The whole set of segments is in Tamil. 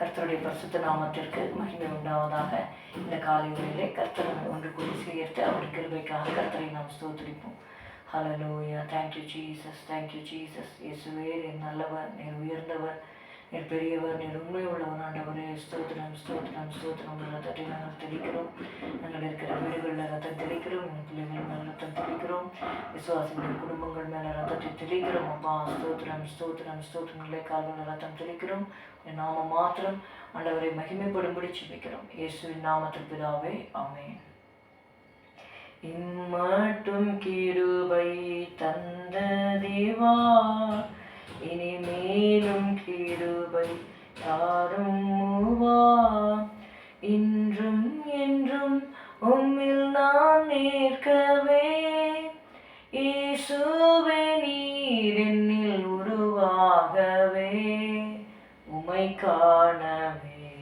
கர்த்தருடைய பரிசுத்த நாமத்திற்கு மகிமை உண்டாவதாக இந்த காலை வேளையிலே கர்த்தரை ஒன்று கூடி சேர்த்து அவர் கிருபைக்காக கர்த்தரை நாம் ஸ்தோத்திரிப்போம். Hallelujah thank you Jesus thank you Jesus இயேசுவே நீர் நல்லவர் நீர் உயர்ந்தவர். என் பெரியவர் நீர் உண்மை உள்ளவன் ஆண்டவரே ஸ்தோத்திரம் ஸ்தோத்திரம் ஸ்தோத்திரம். ரத்தத்தை நாங்கள் தெளிக்கிறோம். நாங்கள் இருக்கிற வீடுகளில் ரத்தம் தெளிக்கிறோம். எங்கள் பிள்ளைகள் மேல் ரத்தம் தெளிக்கிறோம். விசுவாசிகளின் குடும்பங்கள் மேலே ரத்தத்தை தெளிக்கிறோம். அப்பா ஸ்தோத்திரம் ஸ்தோத்திரம் ஸ்தோத்திரம். நிலைக்கால்கள் ரத்தம் தெளிக்கிறோம். நாம நாமம் மாத்திரம் ஆண்டவரை மகிமைப்படும்படி ஜெபிக்கிறோம். இயேசுவின் நாமத்தில் பிதாவே ஆமென். இம்மட்டும் கிருபை காணவே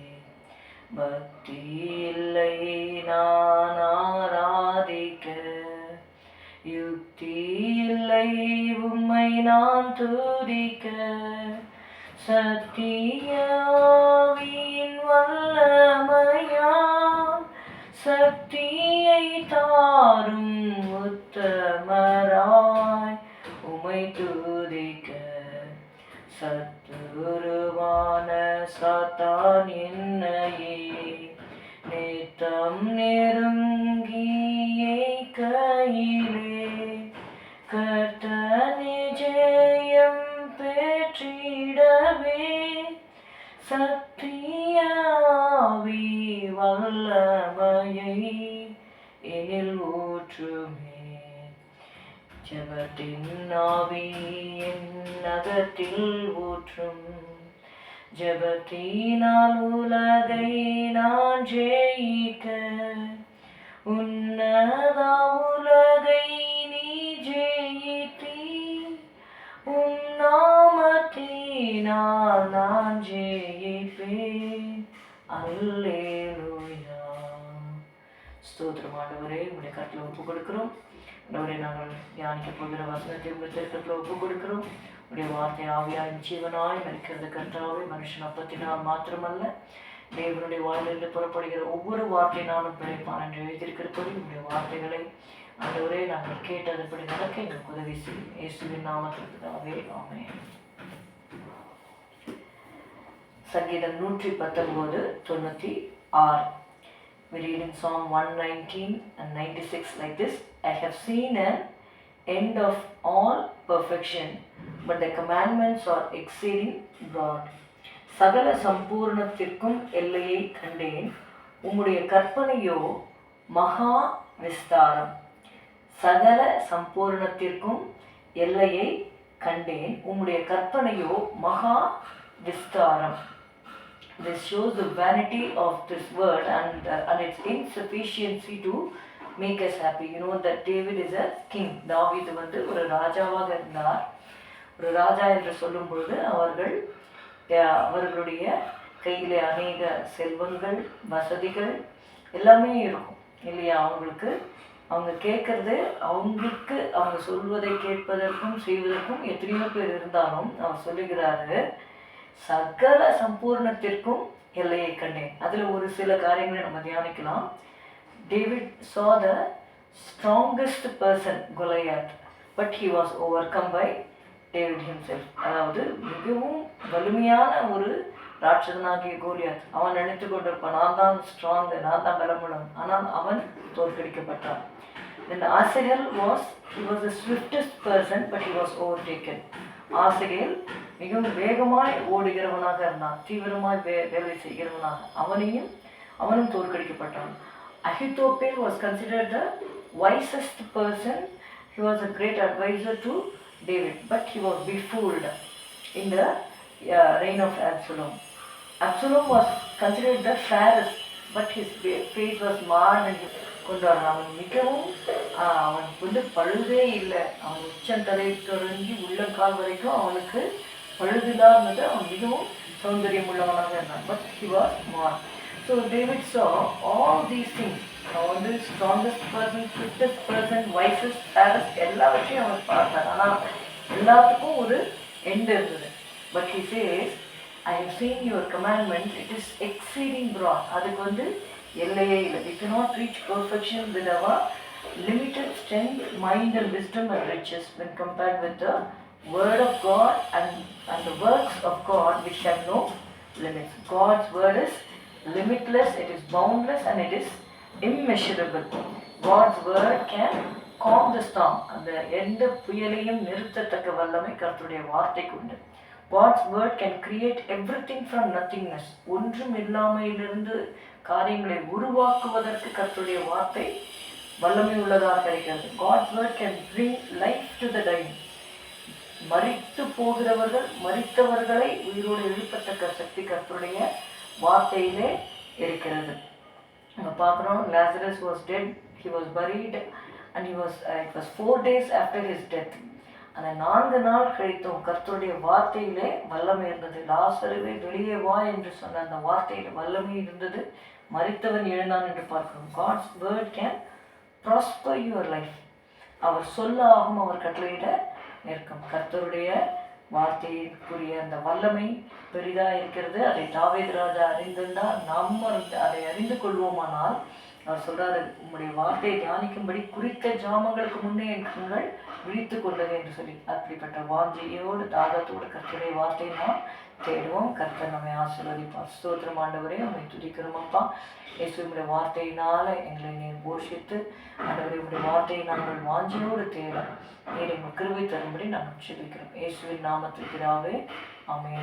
பக்தி இல்லை நான் ஆராதிக்க. யுக்தி இல்லை உம்மை நான் துதிக்க. சத்தியாவியின் வல்லமையா? சக்தியை தாரும் உத்தமராய். உமை துதிக்க சாத்தான் என்னையே? நேற்றம் நெருங்கியே கையிலே கட்ட நிஜயம் பெற்றிடவே. சத்தியாவி வல்லமையை எனில் ஊற்றுமே. ஜபத்தின் ஆவி என் நகத்தில் ஊற்றும். ஜபத்தினால் உலகை நான் ஜெயிக்க உன்னதா உலகை நீ ஜெயித்தி உன் நாமத்தினால் நான் ஜெயிப்பேன். அல்லேலூயா. ஸ்தோத்திரமானவரே உடைய கட்டில் ஒப்பு கொடுக்கிறோம் ஆண்டவரே நாங்கள் தியானிக்க போகிற வசனத்தை உங்கள் திருக்கத்தில் ஒப்பு கொடுக்கிறோம். உடைய வார்த்தை ஆவியாய் ஜீவனாய் இருக்கிறது கர்த்தாவே. மனுஷன் அப்பத்தினால் மாத்திரமல்ல தேவனுடைய வாயிலிருந்து புறப்படுகிற ஒவ்வொரு வார்த்தையினாலும் பிழைப்பான் என்று எழுதியிருக்கிறபடி உடைய வார்த்தைகளை ஆண்டவரே நாங்கள் கேட்டதுபடி நடக்க எங்களுக்கு உதவி செய்யும். இயேசுவின் நாமத்திற்கு ஆமே சங்கீதம் நூற்றி பத்தொன்பது தொண்ணூற்றி ஆறு. We read in Psalm 119 and 96 like this I have seen an end of all perfection, but the commandments are exceeding broad. சகல சம்பூர்ணத்திற்கும் எல்லையை கண்டேன் உம்முடைய கற்பனையோ மகா விஸ்தாரம் சகல சம்பூர்ணத்திற்கும் எல்லையை கண்டேன் உம்முடைய கற்பனையோ மகா விஸ்தாரம் this shows the vanity of this world and, uh, and its insufficiency to make us happy. You know that David is a king. தாவீது வந்து ஒரு ராஜாவாக இருந்தார் ஒரு ராஜா என்று சொல்லும் பொழுது அவர்கள் அவர்களுடைய கையிலே அநேக செல்வங்கள் வசதிகள் எல்லாமே இருக்கும் இல்லையா அவங்களுக்கு அவங்க கேட்குறது அவங்களுக்கு அவங்க சொல்வதை கேட்பதற்கும் செய்வதற்கும் எத்தனையோ பேர் இருந்தாலும் அவர் சொல்லுகிறாரு சகல சம்பூர்ணத்திற்கும் எல்லையை கண்டேன். அதில் ஒரு சில காரியங்களை நம்ம தியானிக்கலாம். David saw the strongest person Goliath but he was overcome by David himself. அதாவது மிகவும் வலிமையான ஒரு ராட்சதனாகிய கோலியாத். அவன் நினைத்து கொண்டிருப்பான் நான் தான் ஸ்ட்ராங் நான் தான் பலமுடன். ஆனால் அவன் தோற்கடிக்கப்பட்டான். Then Asahel was he was the swiftest person but he was overtaken Asahel மிகவும் வேகமாய் ஓடுகிறவனாக இருந்தான் தீவிரமாய் வே வேலை செய்கிறவனாக அவனையும் அவனும் தோற்கடிக்கப்பட்டான் Ahithophel was considered the wisest person he was a great adviser to David but he was befooled in the reign of Absalom. Absalom was considered the fairest, but his face was marred and கொண்டார் அவன் மிகவும் அவனுக்கு வந்து பழுதே இல்லை அவன் உச்சந்தலை தொடங்கி உள்ளங்கால் வரைக்கும் அவனுக்கு பழுதில்லா இருந்தது அவன் மிகவும் சௌந்தரியம் உள்ளவனாக இருந்தான். But he was marred so David saw all these things அவன் வந்து strongest person fittest person wisest person எல்லாவற்றையும் அவன் பார்த்தான். ஆனால் எல்லாத்துக்கும் ஒரு எண்ட் இருந்தது. But he says I have seen your commandment it is exceeding broad அதுக்கு வந்து எல்லையே இல்லை. We cannot reach perfection with our limited strength mind and wisdom and riches when compared with the word of God and, and the works of God which have no limits God's word is limitless it is boundless and it is immeasurable God's word can calm the storm அந்த எந்த புயலையும் நிறுத்தத்தக்க வல்லமை கர்த்தருடைய வார்த்தைக்கு உண்டு God's word can create everything from nothingness ஒன்றும் இல்லாமையிலிருந்து காரியங்களை உருவாக்குவதற்கு கர்த்தருடைய வார்த்தை வல்லமை உள்ளதாக இருக்கிறது God's word can bring life to the dying மறித்து போகிறவர்கள் மறித்தவர்களை உயிரோடு எழுப்பத்தக்க சக்தி கர்த்தருடைய வார்த்தையிலே இருக்கிறது. நம்ம பார்க்குறோம் Lazarus was dead he was buried and he was it was four days after his death அந்த நான்கு நாள் கழித்தும் கர்த்தருடைய வார்த்தையிலே வல்லமை இருந்தது. லாசருவே வெளியே வா என்று சொன்ன அந்த வார்த்தையில் வல்லமை இருந்தது. மறித்தவன் எழுந்தான் என்று பார்க்கிறோம். God's word can prosper your life அவர் சொல்ல ஆகும் அவர் கட்டளையிட நிற்கும் கர்த்தருடைய வார்த்தைக்குரிய அந்த வல்லமை பெரிதாக இருக்கிறது. அதை தாவேது ராஜா அறிந்திருந்தால் நாம் அதை அறிந்து கொள்வோமானால் அவர் சொல்கிறாரு உங்களுடைய வார்த்தையை தியானிக்கும்படி குறித்த ஜாமங்களுக்கு முன்னே என் கண்கள் விழித்து கொண்டது என்று சொல்லி. அப்படிப்பட்ட வாஞ்சையோடு தாகத்தோடு கர்த்தருடைய வார்த்தை நாம் தேடுவோம். கர்த்தர் நம்மை ஆசீர்வதிப்பார். ஸ்தோத்திரம் ஆண்டவரே உண்மை துதிக்கிறோம் அப்பா இயேசுடைய வார்த்தையினால் எங்களை நீர் போஷித்து ஆண்டவரே உடைய வார்த்தையை நாங்கள் வாஞ்சியோடு தேட நீர் எங்கள் கிருவை தரும்படி நாங்கள் செபிக்கிறோம். இயேசுவின் நாமத்திற்கிறாவே பிதாவே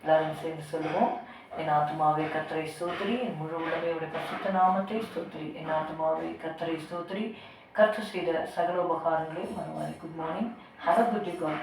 எல்லாரும் சேர்ந்து சொல்லுவோம் என் ஆத்மாவே கத்தரை ஸ்தோத்திரி. என் முழு உலகையுடைய பரிசுத்த நாமத்தை ஸ்தோத்திரி. என் ஆத்மாவே கத்தரை ஸ்தோத்திரி. கர்த்தர் செய்த சகல உபகாரங்களை மறுவாரி good morning have a God